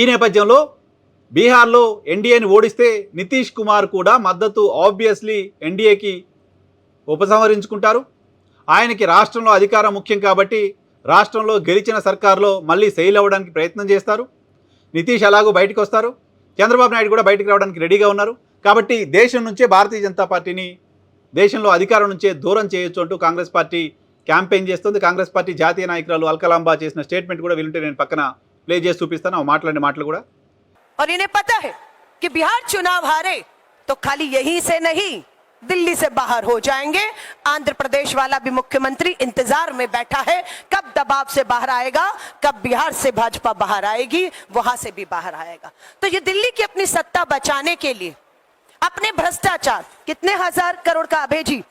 ఈ నేపథ్యంలో బీహార్లో ఎన్డీఏని ఓడిస్తే నితీష్ కుమార్ కూడా మద్దతు ఆబ్వియస్లీ ఎన్డీఏకి ఉపసంహరించుకుంటారు. ఆయనకి రాష్ట్రంలో అధికారం ముఖ్యం కాబట్టి రాష్ట్రంలో గెలిచిన సర్కార్లో మళ్ళీ సెయిల్ అవ్వడానికి ప్రయత్నం చేస్తారు. నితీష్ ఎలాగో బయటకు వస్తారు. చంద్రబాబు నాయుడు కూడా బయటకు రావడానికి రెడీగా ఉన్నారు. కాబట్టి దేశం నుంచే భారతీయ జనతా పార్టీని దేశంలో అధికారం నుంచే దూరం చేయొచ్చు అంటూ కాంగ్రెస్ పార్టీ క్యాంపెయిన్ చేస్తుంది. కాంగ్రెస్ పార్టీ జాతీయ నాయకురాలు అల్కలాంబా చేసిన స్టేట్మెంట్ కూడా వీలుంటే నేను పక్కన ప్లే చేసి చూపిస్తాను ఆ మాట్లాడిన మాటలు కూడా और इन्हें पता है कि बिहार चुनाव हारे तो खाली यहीं से नहीं दिल्ली से बाहर हो जाएंगे आंध्र प्रदेश वाला भी मुख्यमंत्री इंतजार में बैठा है कब दबाव से बाहर आएगा कब बिहार से भाजपा बाहर आएगी वहां से भी बाहर आएगा तो ये दिल्ली की अपनी सत्ता बचाने के लिए अपने भ्रष्टाचार कितने हजार करोड़ का अभय जी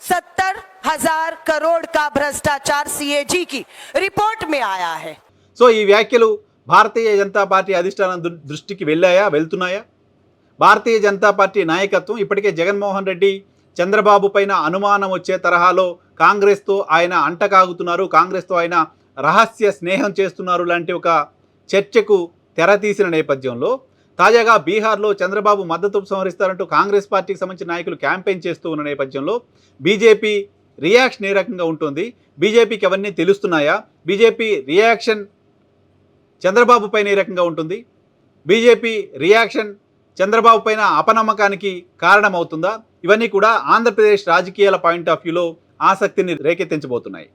सत्तर हजार करोड़ का भ्रष्टाचार सीएजी की रिपोर्ट में आया है సో ఈ వ్యాఖ్యలు భారతీయ జనతా పార్టీ అధిష్టానం దృష్టికి వెళ్ళాయా వెళ్తున్నాయా? భారతీయ జనతా పార్టీ నాయకత్వం ఇప్పటికే జగన్మోహన్ రెడ్డి చంద్రబాబు పైన అనుమానం వచ్చే తరహాలో కాంగ్రెస్తో ఆయన అంటకాగుతున్నారు కాంగ్రెస్తో ఆయన రహస్య స్నేహం చేస్తున్నారు లాంటి ఒక చర్చకు తెరతీసిన నేపథ్యంలో తాజాగా బీహార్లో చంద్రబాబు మద్దతు సంహరిస్తారంటూ కాంగ్రెస్ పార్టీకి సంబంధించిన నాయకులు క్యాంపెయిన్ చేస్తూ ఉన్న నేపథ్యంలో బీజేపీ రియాక్షన్ ఏ రకంగా ఉంటుంది బీజేపీకి అవన్నీ తెలుస్తున్నాయా బీజేపీ రియాక్షన్ చంద్రబాబు పైన ఏ రకంగా ఉంటుంది? బీజేపీ రియాక్షన్ చంద్రబాబు పైన అపనమ్మకానికి కారణమవుతుందా? ఇవన్నీ కూడా ఆంధ్రప్రదేశ్ రాజకీయాల పాయింట్ ఆఫ్ వ్యూలో ఆసక్తిని రేకెత్తించబోతున్నాయి.